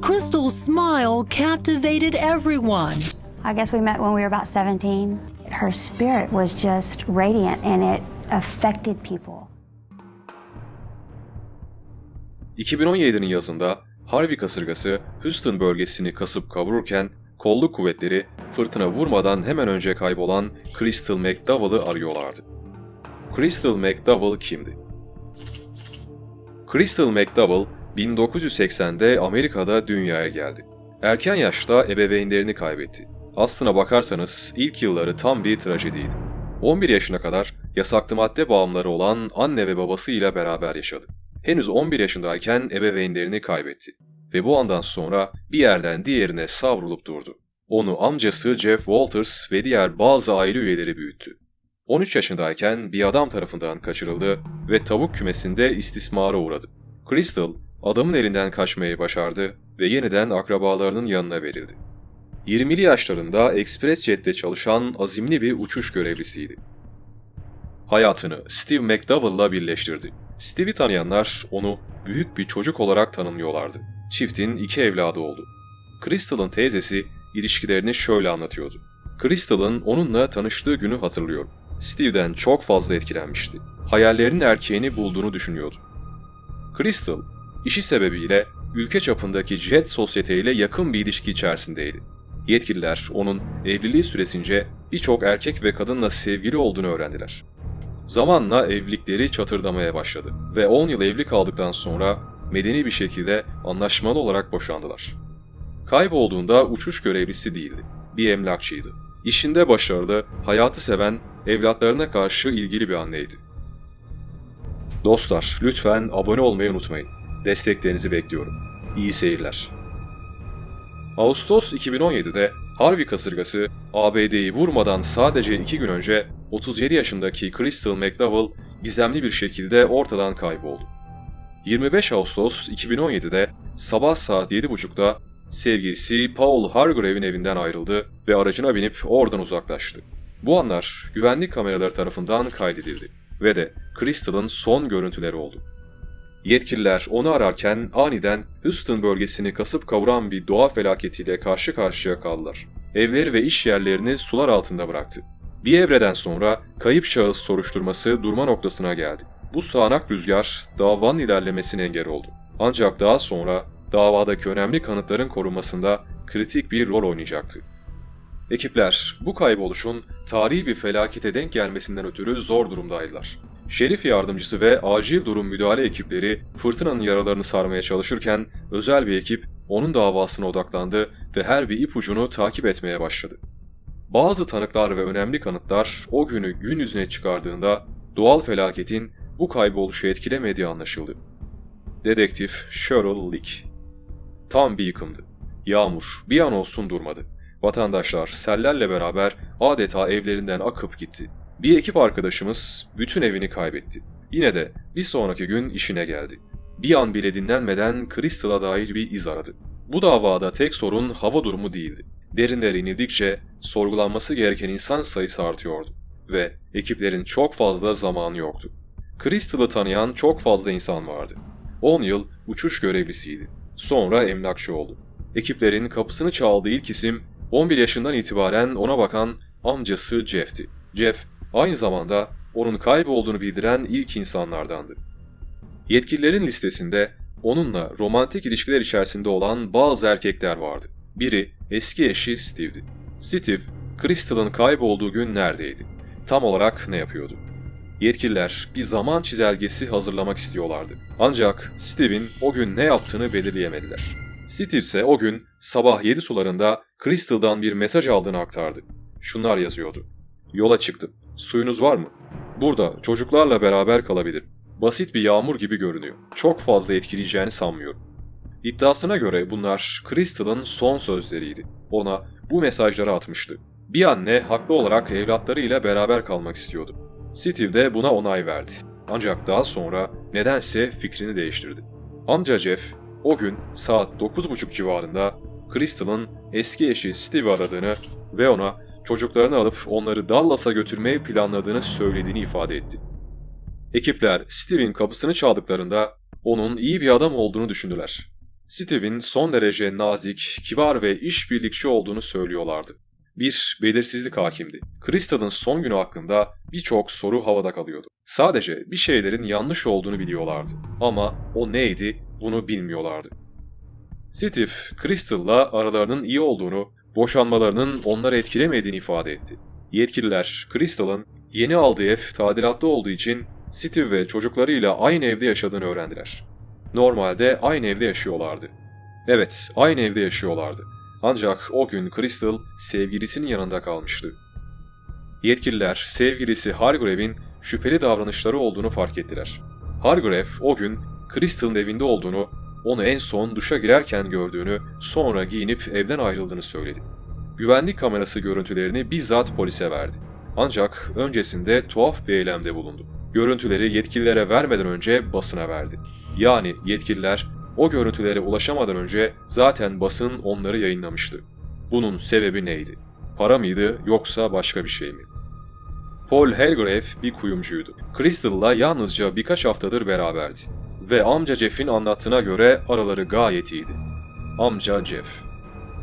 Crystal's smile captivated everyone. I guess we met when we were about 17. Her spirit was just radiant and it affected people. 2017'nin yazında Harvey kasırgası Houston bölgesini kasıp kavururken kolluk kuvvetleri fırtına vurmadan hemen önce kaybolan Crystal McDowell'ı arıyorlardı. Crystal McDowell kimdi? Crystal McDowell 1980'de Amerika'da dünyaya geldi. Erken yaşta ebeveynlerini kaybetti. Aslına bakarsanız ilk yılları tam bir trajediydi. 11 yaşına kadar yasaklı madde bağımlıları olan anne ve babasıyla beraber yaşadı. Henüz 11 yaşındayken ebeveynlerini kaybetti ve bu andan sonra bir yerden diğerine savrulup durdu. Onu amcası Jeff Walters ve diğer bazı aile üyeleri büyüttü. 13 yaşındayken bir adam tarafından kaçırıldı ve tavuk kümesinde istismara uğradı. Crystal, adamın elinden kaçmayı başardı ve yeniden akrabalarının yanına verildi. 20'li yaşlarında Express Jet'te çalışan azimli bir uçuş görevlisiydi. Hayatını Steve McDowell'la birleştirdi. Steve'i tanıyanlar onu büyük bir çocuk olarak tanımlıyorlardı. Çiftin iki evladı oldu. Crystal'ın teyzesi ilişkilerini şöyle anlatıyordu. Crystal'ın onunla tanıştığı günü hatırlıyorum. Steve'den çok fazla etkilenmişti. Hayallerinin erkeğini bulduğunu düşünüyordu. Crystal, işi sebebiyle ülke çapındaki Jet sosyeteyle yakın bir ilişki içerisindeydi. Yetkililer onun evliliği süresince birçok erkek ve kadınla sevgili olduğunu öğrendiler. Zamanla evlilikleri çatırdamaya başladı ve 10 yıl evli kaldıktan sonra medeni bir şekilde anlaşmalı olarak boşandılar. Kaybolduğunda uçuş görevlisi değildi, bir emlakçıydı. İşinde başarılı, hayatı seven, evlatlarına karşı ilgili bir anneydi. Dostlar, lütfen abone olmayı unutmayın. Desteklerinizi bekliyorum. İyi seyirler. Ağustos 2017'de Harvey kasırgası ABD'yi vurmadan sadece iki gün önce 37 yaşındaki Crystal McDowell gizemli bir şekilde ortadan kayboldu. 25 Ağustos 2017'de sabah saat 7.30'da sevgilisi Paul Hargrave'in evinden ayrıldı ve aracına binip oradan uzaklaştı. Bu anlar güvenlik kameraları tarafından kaydedildi ve de Crystal'ın son görüntüleri oldu. Yetkililer onu ararken aniden Houston bölgesini kasıp kavuran bir doğa felaketiyle karşı karşıya kaldılar. Evleri ve iş yerlerini sular altında bıraktı. Bir evreden sonra kayıp şahıs soruşturması durma noktasına geldi. Bu sağanak rüzgar davanın ilerlemesine engel oldu. Ancak daha sonra davadaki önemli kanıtların korunmasında kritik bir rol oynayacaktı. Ekipler bu kayboluşun tarihi bir felakete denk gelmesinden ötürü zor durumdaydılar. Şerif yardımcısı ve acil durum müdahale ekipleri fırtınanın yaralarını sarmaya çalışırken özel bir ekip onun davasına odaklandı ve her bir ipucunu takip etmeye başladı. Bazı tanıklar ve önemli kanıtlar o günü gün yüzüne çıkardığında doğal felaketin bu kayboluşu etkilemediği anlaşıldı. Dedektif Cheryl Leak Tam bir yıkımdı. Yağmur bir an olsun durmadı. Vatandaşlar sellerle beraber adeta evlerinden akıp gitti. Bir ekip arkadaşımız bütün evini kaybetti. Yine de bir sonraki gün işine geldi. Bir an bile dinlenmeden Crystal'a dair bir iz aradı. Bu davada tek sorun hava durumu değildi. Derinlere inildikçe sorgulanması gereken insan sayısı artıyordu ve ekiplerin çok fazla zamanı yoktu. Crystal'ı tanıyan çok fazla insan vardı. 10 yıl uçuş görevlisiydi. Sonra emlakçı oldu. Ekiplerin kapısını çaldığı ilk isim 11 yaşından itibaren ona bakan amcası Jeff'ti. Jeff aynı zamanda onun kaybolduğunu bildiren ilk insanlardandı. Yetkililerin listesinde onunla romantik ilişkiler içerisinde olan bazı erkekler vardı. Biri eski eşi Steve'di. Steve, Crystal'ın kaybolduğu gün neredeydi? Tam olarak ne yapıyordu? Yetkililer bir zaman çizelgesi hazırlamak istiyorlardı. Ancak Steve'in o gün ne yaptığını belirleyemediler. Steve ise o gün sabah 7 sularında Crystal'dan bir mesaj aldığını aktardı. Şunlar yazıyordu. Yola çıktım. Suyunuz var mı? Burada çocuklarla beraber kalabilirim. Basit bir yağmur gibi görünüyor. Çok fazla etkileyeceğini sanmıyorum. İddiasına göre bunlar Crystal'ın son sözleriydi. Ona bu mesajları atmıştı. Bir anne haklı olarak evlatlarıyla beraber kalmak istiyordu. Steve de buna onay verdi. Ancak daha sonra nedense fikrini değiştirdi. Amca Jeff o gün saat 9.30 civarında Crystal'ın eski eşi Steve aradığını ve ona çocuklarını alıp onları Dallas'a götürmeyi planladığını söylediğini ifade etti. Ekipler Steve'in kapısını çaldıklarında onun iyi bir adam olduğunu düşündüler. Steve'in son derece nazik, kibar ve işbirlikçi olduğunu söylüyorlardı. Bir belirsizlik hakimdi. Crystal'ın son günü hakkında birçok soru havada kalıyordu. Sadece bir şeylerin yanlış olduğunu biliyorlardı. Ama o neydi bunu bilmiyorlardı. Steve, Crystal'la aralarının iyi olduğunu, boşanmalarının onları etkilemediğini ifade etti. Yetkililer, Crystal'ın yeni aldığı ev tadilatta olduğu için Steve ve çocuklarıyla aynı evde yaşadığını öğrendiler. Normalde aynı evde yaşıyorlardı. Evet, aynı evde yaşıyorlardı. Ancak o gün Crystal sevgilisinin yanında kalmıştı. Yetkililer sevgilisi Hargrave'in şüpheli davranışları olduğunu fark ettiler. Hargrave o gün Crystal'ın evinde olduğunu, onu en son duşa girerken gördüğünü, sonra giyinip evden ayrıldığını söyledi. Güvenlik kamerası görüntülerini bizzat polise verdi. Ancak öncesinde tuhaf bir eylemde bulundu. Görüntüleri yetkililere vermeden önce basına verdi. Yani yetkililer o görüntülere ulaşamadan önce zaten basın onları yayınlamıştı. Bunun sebebi neydi? Para mıydı yoksa başka bir şey mi? Paul Helgrave bir kuyumcuydu. Crystal'la yalnızca birkaç haftadır beraberdi. Ve amca Jeff'in anlattığına göre araları gayet iyiydi. Amca Jeff.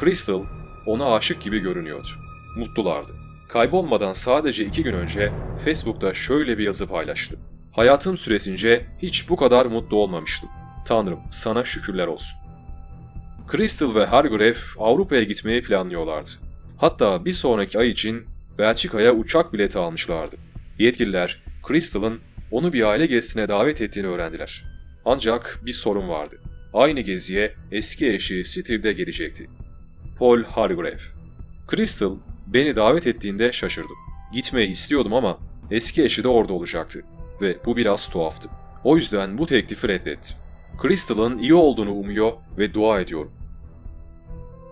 Crystal ona aşık gibi görünüyordu. Mutlulardı. Kaybolmadan sadece iki gün önce Facebook'ta şöyle bir yazı paylaştı. Hayatım süresince hiç bu kadar mutlu olmamıştım. Tanrım sana şükürler olsun. Crystal ve Hargrave Avrupa'ya gitmeyi planlıyorlardı. Hatta bir sonraki ay için Belçika'ya uçak bileti almışlardı. Yetkililer Crystal'ın onu bir aile gezisine davet ettiğini öğrendiler. Ancak bir sorun vardı. Aynı geziye eski eşi Steve de gelecekti. Paul Hargrave. Crystal beni davet ettiğinde şaşırdım. Gitmeyi istiyordum ama eski eşi de orada olacaktı ve bu biraz tuhaftı. O yüzden bu teklifi reddettim. Crystal'ın iyi olduğunu umuyor ve dua ediyorum.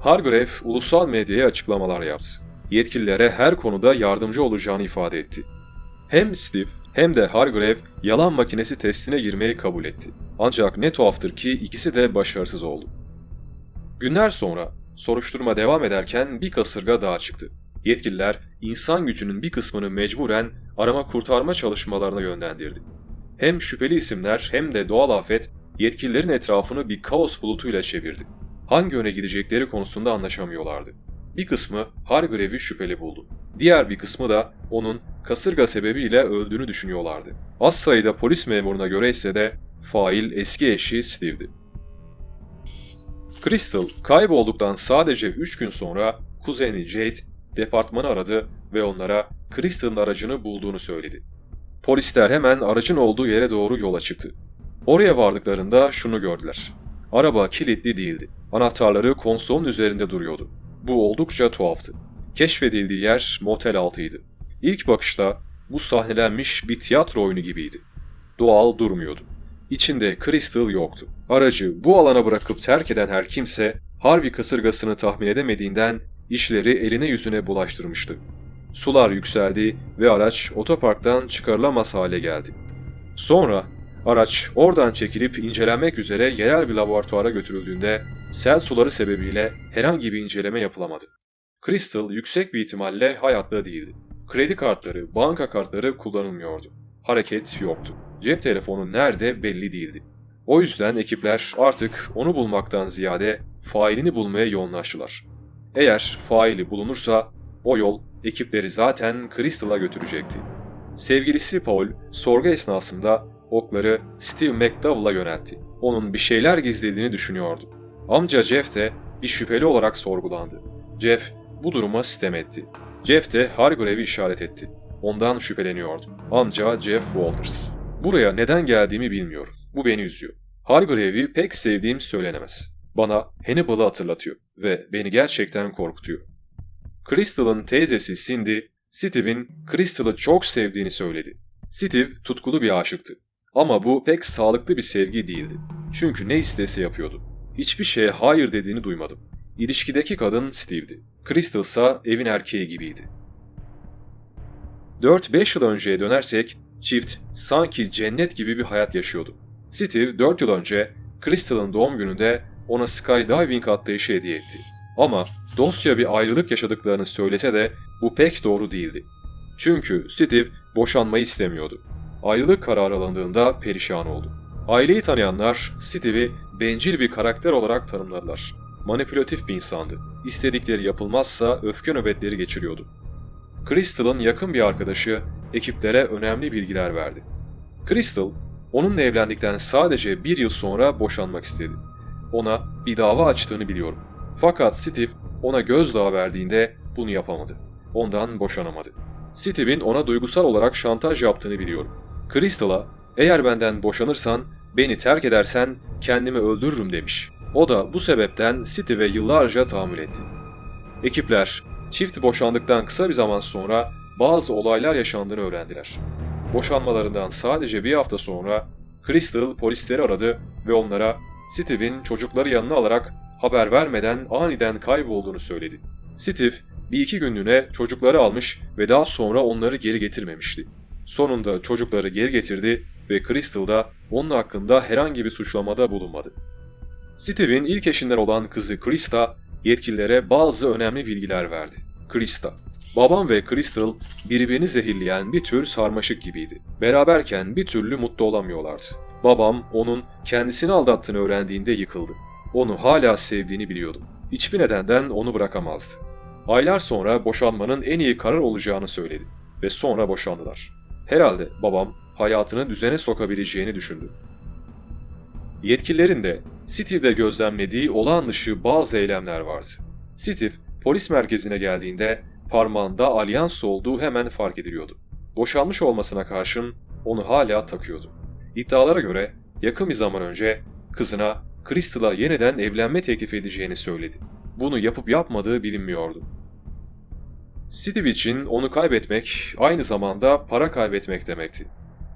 Hargrave ulusal medyaya açıklamalar yaptı. Yetkililere her konuda yardımcı olacağını ifade etti. Hem Steve hem de Hargrave yalan makinesi testine girmeyi kabul etti. Ancak ne tuhaftır ki ikisi de başarısız oldu. Günler sonra soruşturma devam ederken bir kasırga daha çıktı. Yetkililer insan gücünün bir kısmını mecburen arama kurtarma çalışmalarına yönlendirdi. Hem şüpheli isimler hem de doğal afet yetkililerin etrafını bir kaos bulutuyla çevirdi. Hangi yöne gidecekleri konusunda anlaşamıyorlardı. Bir kısmı Hargrave'i şüpheli buldu. Diğer bir kısmı da onun kasırga sebebiyle öldüğünü düşünüyorlardı. Az sayıda polis memuruna göre ise de fail eski eşi Steve'di. Crystal kaybolduktan sadece 3 gün sonra kuzeni Jade departmanı aradı ve onlara Crystal'ın aracını bulduğunu söyledi. Polisler hemen aracın olduğu yere doğru yola çıktı. Oraya vardıklarında şunu gördüler. Araba kilitli değildi. Anahtarları konsolun üzerinde duruyordu. Bu oldukça tuhaftı. Keşfedildiği yer motel altıydı. İlk bakışta bu sahnelenmiş bir tiyatro oyunu gibiydi. Doğal durmuyordu. İçinde Crystal yoktu. Aracı bu alana bırakıp terk eden her kimse Harvey kasırgasını tahmin edemediğinden işleri eline yüzüne bulaştırmıştı. Sular yükseldi ve araç otoparktan çıkarılamaz hale geldi. Sonra araç oradan çekilip incelenmek üzere yerel bir laboratuvara götürüldüğünde sel suları sebebiyle herhangi bir inceleme yapılamadı. Crystal yüksek bir ihtimalle hayatta değildi. Kredi kartları, banka kartları kullanılmıyordu. Hareket yoktu. Cep telefonu nerede belli değildi. O yüzden ekipler artık onu bulmaktan ziyade failini bulmaya yoğunlaştılar. Eğer faili bulunursa o yol ekipleri zaten Crystal'a götürecekti. Sevgilisi Paul sorgu esnasında okları Steve McDowell'a yöneltti. Onun bir şeyler gizlediğini düşünüyordu. Amca Jeff de bir şüpheli olarak sorgulandı. Jeff bu duruma sitem etti. Jeff de Hargrave'i işaret etti. Ondan şüpheleniyordu. Amca Jeff Walters. Buraya neden geldiğimi bilmiyorum. Bu beni üzüyor. Hargrave'i pek sevdiğim söylenemez. Bana Hannibal'ı hatırlatıyor ve beni gerçekten korkutuyor. Crystal'ın teyzesi Cindy, Steve'in Crystal'ı çok sevdiğini söyledi. Steve tutkulu bir aşıktı. Ama bu pek sağlıklı bir sevgi değildi. Çünkü ne istese yapıyordu. Hiçbir şeye hayır dediğini duymadım. İlişkideki kadın Steve'di. Crystal ise evin erkeği gibiydi. 4-5 yıl önceye dönersek çift sanki cennet gibi bir hayat yaşıyordu. Steve 4 yıl önce Crystal'ın doğum gününde ona skydiving atlayışı hediye etti. Ama dostça bir ayrılık yaşadıklarını söylese de bu pek doğru değildi. Çünkü Steve boşanmayı istemiyordu. Ayrılık kararı alındığında perişan oldu. Aileyi tanıyanlar Steve'i bencil bir karakter olarak tanımladılar. Manipülatif bir insandı. İstedikleri yapılmazsa öfke nöbetleri geçiriyordu. Crystal'ın yakın bir arkadaşı ekiplere önemli bilgiler verdi. Crystal, onunla evlendikten sadece bir yıl sonra boşanmak istedi. Ona bir dava açtığını biliyorum. Fakat Steve ona gözdağı verdiğinde bunu yapamadı. Ondan boşanamadı. Steve'in ona duygusal olarak şantaj yaptığını biliyorum. Crystal'a eğer benden boşanırsan, beni terk edersen kendimi öldürürüm demiş. O da bu sebepten Steve'e yıllarca tahammül etti. Ekipler çift boşandıktan kısa bir zaman sonra bazı olaylar yaşandığını öğrendiler. Boşanmalarından sadece bir hafta sonra Crystal polisleri aradı ve onlara Steve'in çocukları yanına alarak haber vermeden aniden kaybolduğunu söyledi. Steve bir iki günlüğüne çocukları almış ve daha sonra onları geri getirmemişti. Sonunda çocukları geri getirdi ve Crystal da onun hakkında herhangi bir suçlamada bulunmadı. Steve'in ilk eşinden olan kızı Krista yetkililere bazı önemli bilgiler verdi. Krista, babam ve Crystal birbirini zehirleyen bir tür sarmaşık gibiydi. Beraberken bir türlü mutlu olamıyorlardı. Babam onun kendisini aldattığını öğrendiğinde yıkıldı. Onu hala sevdiğini biliyordu. Hiçbir nedenden onu bırakamazdı. Aylar sonra boşanmanın en iyi karar olacağını söyledi ve sonra boşandılar. Herhalde babam hayatını düzene sokabileceğini düşündü. Yetkililerin de Steve'de gözlemlediği olağan dışı bazı eylemler vardı. Steve polis merkezine geldiğinde parmağında alyans olduğu hemen fark ediliyordu. Boşanmış olmasına karşın onu hala takıyordu. İddialara göre yakın bir zaman önce kızına Crystal'a yeniden evlenme teklif edeceğini söyledi. Bunu yapıp yapmadığı bilinmiyordu. Steve için onu kaybetmek aynı zamanda para kaybetmek demekti.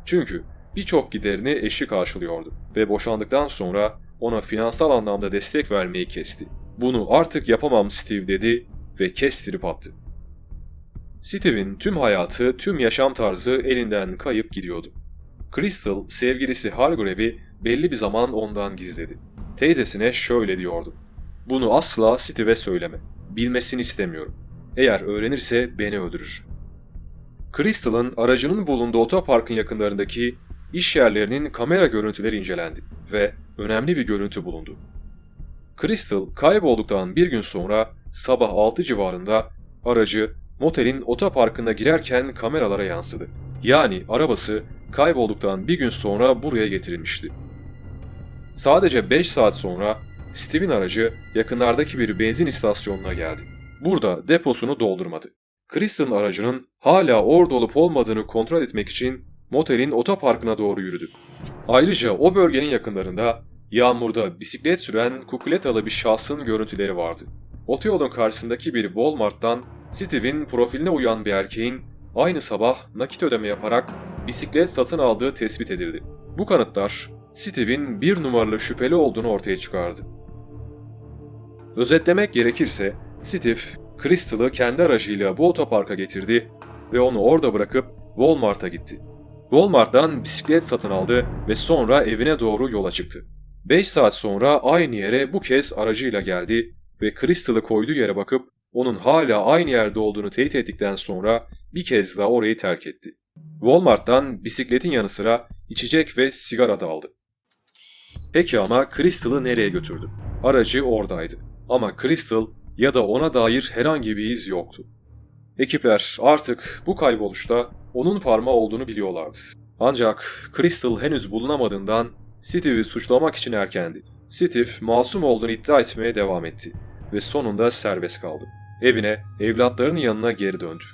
Çünkü birçok giderini eşi karşılıyordu ve boşandıktan sonra ona finansal anlamda destek vermeyi kesti. Bunu artık yapamam Steve dedi ve kestirip attı. Steve'in tüm hayatı, tüm yaşam tarzı elinden kayıp gidiyordu. Crystal, sevgilisi Hargrave'i belli bir zaman ondan gizledi. Teyzesine şöyle diyordu. Bunu asla Steve'e söyleme. Bilmesini istemiyorum. Eğer öğrenirse beni öldürür. Crystal'ın aracının bulunduğu otoparkın yakınlarındaki iş yerlerinin kamera görüntüleri incelendi ve önemli bir görüntü bulundu. Crystal kaybolduktan bir gün sonra sabah 6 civarında aracı motelin otoparkına girerken kameralara yansıdı. Yani arabası kaybolduktan bir gün sonra buraya getirilmişti. Sadece 5 saat sonra Steve'in aracı yakınlardaki bir benzin istasyonuna geldi. Burada deposunu doldurmadı. Kristen aracının hala orada olup olmadığını kontrol etmek için motelin otoparkına doğru yürüdü. Ayrıca o bölgenin yakınlarında yağmurda bisiklet süren kukuletalı bir şahsın görüntüleri vardı. Otoyolun karşısındaki bir Walmart'tan Steve'in profiline uyan bir erkeğin aynı sabah nakit ödeme yaparak bisiklet satın aldığı tespit edildi. Bu kanıtlar Steve'in bir numaralı şüpheli olduğunu ortaya çıkardı. Özetlemek gerekirse Steve, Crystal'ı kendi aracıyla bu otoparka getirdi ve onu orada bırakıp Walmart'a gitti. Walmart'tan bisiklet satın aldı ve sonra evine doğru yola çıktı. 5 saat sonra aynı yere bu kez aracıyla geldi ve Crystal'ı koyduğu yere bakıp onun hala aynı yerde olduğunu teyit ettikten sonra bir kez daha orayı terk etti. Walmart'tan bisikletin yanı sıra içecek ve sigara da aldı. Peki ama Crystal'ı nereye götürdü? Aracı oradaydı. Ama Crystal ya da ona dair herhangi bir iz yoktu. Ekipler artık bu kayboluşta onun parmağı olduğunu biliyorlardı. Ancak Crystal henüz bulunamadığından Steve'i suçlamak için erkendi. Steve masum olduğunu iddia etmeye devam etti ve sonunda serbest kaldı. Evine, evlatlarının yanına geri döndü.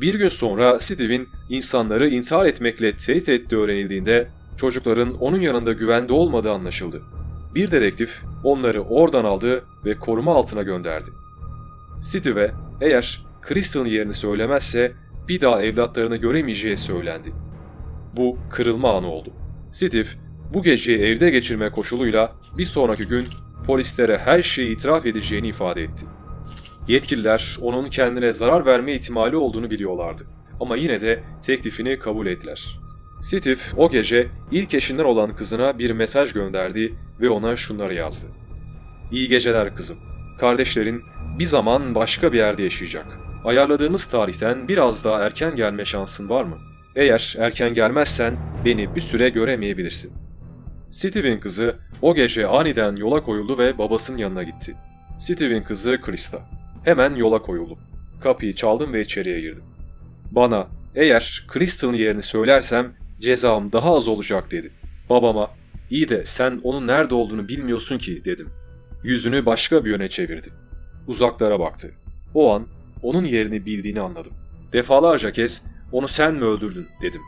Bir gün sonra Steve'in insanları intihar etmekle tehdit ettiği öğrenildiğinde çocukların onun yanında güvende olmadığı anlaşıldı. Bir dedektif onları oradan aldı ve koruma altına gönderdi. Steve'e eğer Crystal'ın yerini söylemezse bir daha evlatlarını göremeyeceği söylendi. Bu kırılma anı oldu. Steve bu geceyi evde geçirme koşuluyla bir sonraki gün polislere her şeyi itiraf edeceğini ifade etti. Yetkililer onun kendine zarar verme ihtimali olduğunu biliyorlardı. Ama yine de teklifini kabul ettiler. Steve o gece ilk eşinden olan kızına bir mesaj gönderdi ve ona şunları yazdı. İyi geceler kızım. Kardeşlerin bir zaman başka bir yerde yaşayacak. Ayarladığımız tarihten biraz daha erken gelme şansın var mı? Eğer erken gelmezsen beni bir süre göremeyebilirsin. Steve'in kızı o gece aniden yola koyuldu ve babasının yanına gitti. Steve'in kızı Krista. Hemen yola koyuldum. Kapıyı çaldım ve içeriye girdim. Bana eğer Crystal'ın yerini söylersem cezam daha az olacak dedi. Babama iyi de sen onun nerede olduğunu bilmiyorsun ki dedim. Yüzünü başka bir yöne çevirdi. Uzaklara baktı. O an onun yerini bildiğini anladım. Defalarca kez onu sen mi öldürdün dedim.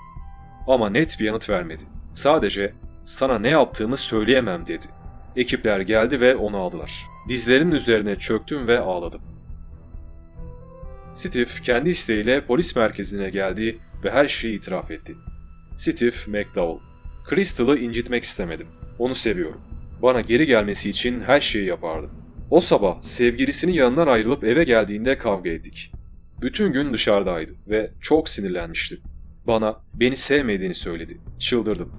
Ama net bir yanıt vermedi. Sadece sana ne yaptığımı söyleyemem dedi. Ekipler geldi ve onu aldılar. Dizlerimin üzerine çöktüm ve ağladım. Steve kendi isteğiyle polis merkezine geldi ve her şeyi itiraf etti. Steve McDowell. Crystal'ı incitmek istemedim. Onu seviyorum. Bana geri gelmesi için her şeyi yapardı. O sabah sevgilisinin yanından ayrılıp eve geldiğinde kavga ettik. Bütün gün dışarıdaydı ve çok sinirlenmişti. Bana beni sevmediğini söyledi. Çıldırdım.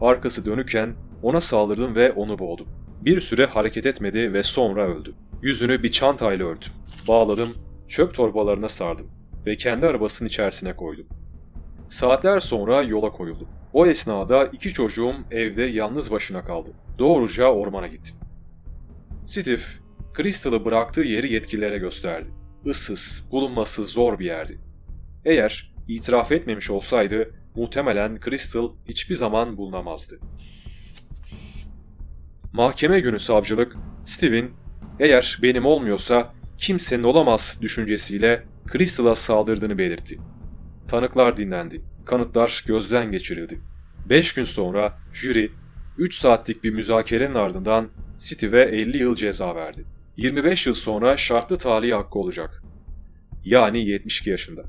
Arkası dönükken ona saldırdım ve onu boğdum. Bir süre hareket etmedi ve sonra öldü. Yüzünü bir çantayla örtüm. Bağladım, çöp torbalarına sardım ve kendi arabasının içerisine koydum. Saatler sonra yola koyuldum. O esnada iki çocuğum evde yalnız başına kaldı. Doğruca ormana gittim. Steve, Crystal'ı bıraktığı yeri yetkililere gösterdi. Issız, bulunması zor bir yerdi. Eğer itiraf etmemiş olsaydı muhtemelen Crystal hiçbir zaman bulunamazdı. Mahkeme günü savcılık, Steve'in eğer benim olmuyorsa kimsenin olamaz düşüncesiyle Crystal'a saldırdığını belirtti. Tanıklar dinlendi. Kanıtlar gözden geçirildi. 5 gün sonra jüri 3 saatlik bir müzakerenin ardından Steve'e 50 yıl ceza verdi. 25 yıl sonra şartlı tahliye hakkı olacak. Yani 72 yaşında.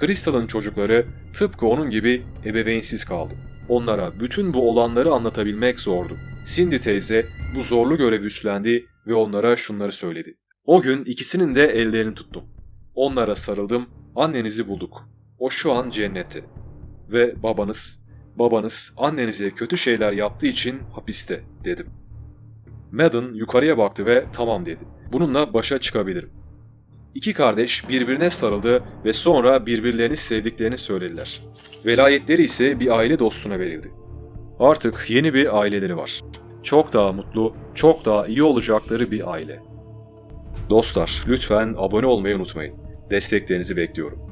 Crystal'ın çocukları tıpkı onun gibi ebeveynsiz kaldı. Onlara bütün bu olanları anlatabilmek zordu. Cindy teyze bu zorlu görevi üstlendi ve onlara şunları söyledi. O gün ikisinin de ellerini tuttum. Onlara sarıldım, annenizi bulduk. O şu an cennette. Ve babanız, babanız annenize kötü şeyler yaptığı için hapiste dedim. Madden yukarıya baktı ve tamam dedi. Bununla başa çıkabilirim. İki kardeş birbirine sarıldı ve sonra birbirlerini sevdiklerini söylediler. Velayetleri ise bir aile dostuna verildi. Artık yeni bir aileleri var. Çok daha mutlu, çok daha iyi olacakları bir aile. Dostlar lütfen abone olmayı unutmayın. Desteklerinizi bekliyorum.